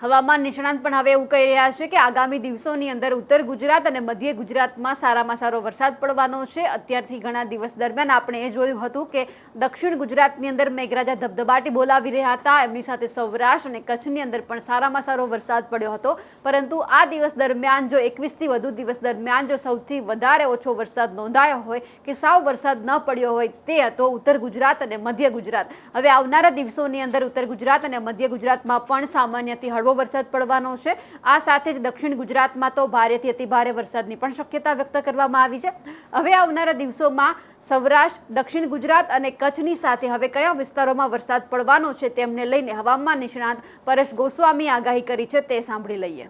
હવામાન નિષ્ણાંત પણ હવે એવું કહી રહ્યા છે કે આગામી દિવસોની અંદર ઉત્તર ગુજરાત અને મધ્ય ગુજરાતમાં સારામાં સારો વરસાદ પડવાનો છે. અત્યારથી ઘણા દિવસ દરમિયાન આપણે એ જોયું હતું કે દક્ષિણ ગુજરાતની અંદર મેઘરાજા ધબધબાટી બોલાવી રહ્યા હતા. એમની સાથે સૌરાષ્ટ્ર અને કચ્છની અંદર પણ સારામાં સારો વરસાદ પડ્યો હતો. પરંતુ આ દિવસ દરમિયાન જો એકવીસથી વધુ દિવસ દરમિયાન જો સૌથી વધારે ઓછો વરસાદ નોંધાયો હોય કે સાવ વરસાદ ન પડ્યો હોય તે હતો ઉત્તર ગુજરાત અને મધ્ય ગુજરાત. હવે આવનારા દિવસોની અંદર ઉત્તર ગુજરાત અને મધ્ય ગુજરાતમાં પણ સામાન્યથી હળવો વરસાદ પડવાનો છે. આ સાથે જ દક્ષિણ ગુજરાતમાં તો ભારેથી અતિ ભારે વરસાદની પણ શક્યતા વ્યક્ત કરવામાં આવી છે. હવે આવનારા દિવસોમાં સૌરાષ્ટ્ર, દક્ષિણ ગુજરાત અને કચ્છની સાથે હવે કયા વિસ્તારોમાં વરસાદ પડવાનો છે તેમને લઈને હવામાન નિષ્ણાંત પરેશ ગોસ્વામી આગાહી કરી છે તે સાંભળી લઈએ.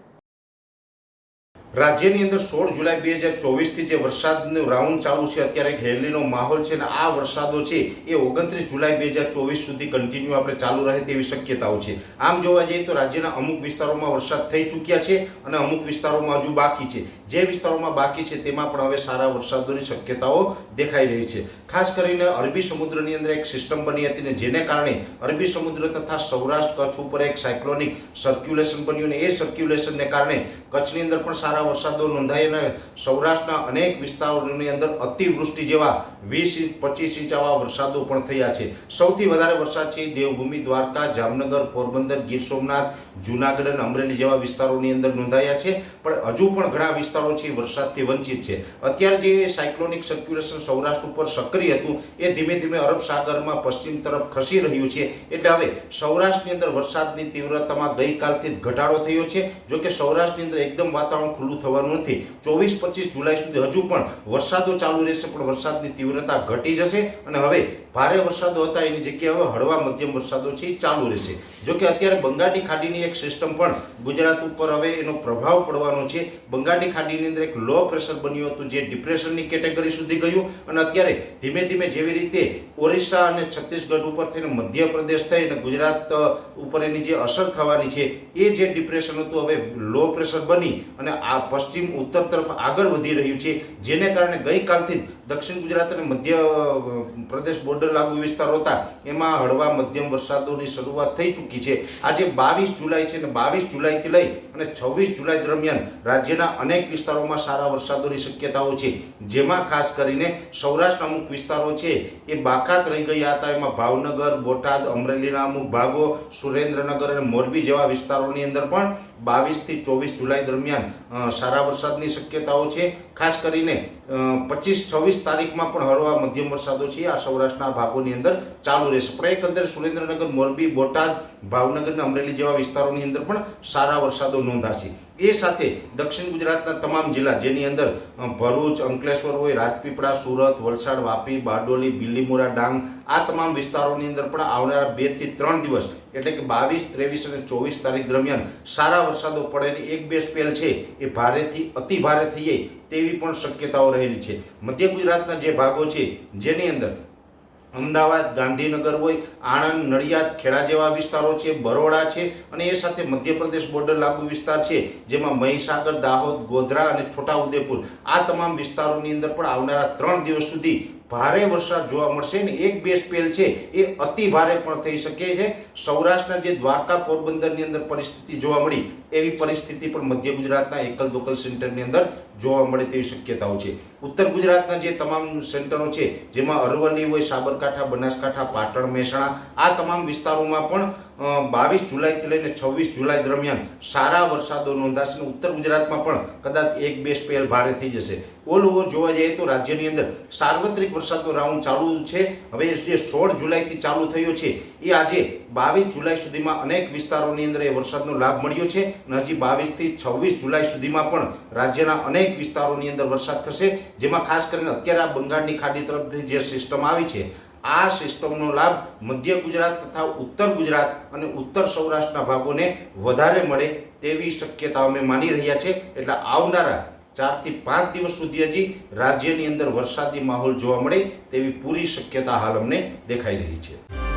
રાજ્યની અંદર સોળ જુલાઈ બે હજાર ચોવીસથી જે વરસાદનું રાઉન્ડ ચાલુ છે, અત્યારે ઘેરલીનો માહોલ છે અને આ વરસાદો છે એ ઓગણત્રીસ જુલાઈ બે હજાર ચોવીસ સુધી કન્ટિન્યુ આપણે ચાલુ રહે તેવી શક્યતાઓ છે. આમ જોવા જઈએ તો રાજ્યના અમુક વિસ્તારોમાં વરસાદ થઈ ચૂક્યા છે અને અમુક વિસ્તારોમાં હજુ બાકી છે. જે વિસ્તારોમાં બાકી છે તેમાં પણ હવે સારા વરસાદોની શક્યતાઓ દેખાઈ રહી છે. ખાસ કરીને અરબી સમુદ્રની અંદર એક સિસ્ટમ બની હતી ને જેને કારણે અરબી સમુદ્ર તથા સૌરાષ્ટ્ર કચ્છ ઉપર એક સાયક્લોનિક સર્ક્યુલેશન બન્યું અને એ સર્ક્યુલેશનને કારણે કચ્છની અંદર પણ સારા વરસાદો નોંધાય અને સૌરાષ્ટ્રના અનેક વિસ્તારોની અંદર અતિવૃષ્ટિ જેવા વીસ ઇંચ, પચીસ ઇંચ આવા વરસાદો પણ થયા છે. સૌથી વધારે વરસાદ છે દેવભૂમિ, દ્વારકા, જામનગર, પોરબંદર, ગીર સોમનાથ, જુનાગઢ અને અમરેલી જેવા વિસ્તારોની અંદર નોંધાયા છે. પણ હજુ પણ ઘણા વિસ્તારો છે વરસાદથી વંચિત છે. અત્યારે જે સાયક્લોનિક સર્ક્યુલેશન સૌરાષ્ટ્ર ઉપર સક્રિય હતું. એ ધીમે ધીમે અરબ સાગરમાં પશ્ચિમ તરફ ખસી રહ્યું છે. એટલે હવે સૌરાષ્ટ્રની અંદર વરસાદની તીવ્રતામાં ગઈકાલથી ઘટાડો થયો છે. જો કે સૌરાષ્ટ્રની અંદર એકદમ વાતાવરણ ખુલ્લું થવાનું નથી. ચોવીસ પચીસ જુલાઈ સુધી હજુ પણ વરસાદો ચાલુ રહેશે, પણ વરસાદની તીવ્રતા ઘટી જશે અને હવે ભારે વરસાદો હતા. એની જગ્યાએ હળવા મધ્યમ વરસાદો છે ચાલુ રહેશે. જો કે અત્યારે બંગાળની ખાડીની એક સિસ્ટમ પણ ગુજરાત ઉપર હવે એનો પ્રભાવ પડવાનો છે. બંગાળની ખાડીની અંદર એક લો પ્રેશર બન્યું હતું, જે ડિપ્રેશનની કેટેગરી સુધી ગયું અને અત્યારે ધીમે ધીમે જેવી રીતે ઓરિસ્સા અને છત્તીસગઢ ઉપર થઈને મધ્યપ્રદેશ થઈ અને ગુજરાત ઉપર એની જે અસર થવાની છે, એ જે ડિપ્રેશન હતું, હવે લો પ્રેશર બની અને આ પશ્ચિમ ઉત્તર તરફ આગળ વધી રહ્યું છે, જેને કારણે ગઈકાલથી દક્ષિણ ગુજરાત અને મધ્ય પ્રદેશ બોર્ડર લાગુ વિસ્તારો હતા, એમાં હળવા મધ્યમ વરસાદોની શરૂઆત થઈ ચૂકી છે. આજે બાવીસ જુલાઈ છે અને બાવીસ જુલાઈથી લઈ અને છવ્વીસ જુલાઈ દરમિયાન રાજ્યના અનેક વિસ્તારોમાં સારા વરસાદોની શક્યતાઓ છે, જેમાં ખાસ કરીને સૌરાષ્ટ્રના અમુક વિસ્તારો છે, એ બાકાત રહી ગયા હતા. એમાં ભાવનગર, બોટાદ, અમરેલીના અમુક ભાગો, સુરેન્દ્રનગર અને મોરબી જેવા વિસ્તારોની અંદર પણ બાવીસથી ચોવીસ જુલાઈ દરમિયાન સારા વરસાદની શક્યતાઓ છે. ખાસ કરીને પચીસ છવ્વીસ તારીખમાં પણ હળવા મધ્યમ વરસાદો છે. આ સૌરાષ્ટ્રના ભાગોની અંદર ચાલુ રહેશે. પણ અંદર સુરેન્દ્રનગર, મોરબી, બોટાદ, ભાવનગર અને અમરેલી જેવા વિસ્તારોની અંદર પણ સારા વરસાદો નોંધાશે. એ સાથે દક્ષિણ ગુજરાતના તમામ જિલ્લા જેની અંદર ભરૂચ, અંકલેશ્વર હોય, રાજપીપળા, સુરત, વલસાડ, વાપી, બારડોલી, બિલીમોરા, ડાંગ, આ તમામ વિસ્તારોની અંદર પણ આવનારા બેથી ત્રણ દિવસ, એટલે કે બાવીસ, ત્રેવીસ અને ચોવીસ તારીખ દરમિયાન સારા વરસાદો પડેની એક બે સ્પેલ છે, એ ભારેથી, અતિ ભારે થઈ જાય તેવી પણ શક્યતાઓ રહેલી છે. મધ્ય ગુજરાતના જે ભાગો છે, જેની અંદર અમદાવાદ, ગાંધીનગર હોય, આણંદ, નડિયાદ, ખેડા જેવા વિસ્તારો છે, બરોડા છે અને એ સાથે મધ્યપ્રદેશ બોર્ડર લાગુ વિસ્તાર છે, જેમાં મહીસાગર, દાહોદ, ગોધરા અને છોટાઉદેપુર. આ તમામ વિસ્તારોની અંદર પણ આવનારા ત્રણ દિવસ સુધી ભારે વરસાદ જોવા મળશે ને એક બે સ્પેલ છે એ અતિ ભારે પણ થઈ શકે છે. સૌરાષ્ટ્રના જે દ્વારકા પોરબંદરની અંદર પરિસ્થિતિ જોવા મળી, એવી પરિસ્થિતિ પણ મધ્ય ગુજરાતના એકલ દોકલ સેન્ટરની અંદર જોવા મળે તેવી શક્યતાઓ છે. ઉત્તર ગુજરાતના જે તમામ સેન્ટરો છે, જેમાં અરવલ્લી હોય, સાબરકાંઠા, બનાસકાંઠા, પાટણ, મહેસાણા, આ તમામ વિસ્તારોમાં પણ બાવીસ જુલાઈથી લઈને છવ્વીસ જુલાઈ દરમિયાન સારા વરસાદો નોંધાશે ઉત્તર ગુજરાતમાં પણ કદાચ એક બે સ્પેલ ભારે થઈ જશે. ઓલ ઓવર જોવા જઈએ તો રાજ્યની અંદર સાર્વત્રિક વરસાદનો રાઉન્ડ ચાલુ છે. હવે જે સોળ જુલાઈથી ચાલુ થયો છે, એ આજે બાવીસ જુલાઈ સુધીમાં અનેક વિસ્તારોની અંદર એ વરસાદનો લાભ મળ્યો છે અને હજી બાવીસથી છવ્વીસ જુલાઈ સુધીમાં પણ રાજ્યના અનેક વિસ્તારોની અંદર વરસાદ થશે, જેમાં ખાસ કરીને અત્યારે આ બંગાળની ખાડી તરફથી જે સિસ્ટમ આવી છે આ સિસ્ટમનો લાભ મધ્ય ગુજરાત તથા ઉત્તર ગુજરાત અને ઉત્તર સૌરાષ્ટ્રના ભાગોને વધારે મળે તેવી શક્યતા અમે માની રહ્યા છે. એટલે આવનારા ચારથી પાંચ દિવસ સુધી હજી રાજ્યની અંદર વરસાદી માહોલ જોવા મળે તેવી પૂરી શક્યતા હાલ અમને દેખાઈ રહી છે.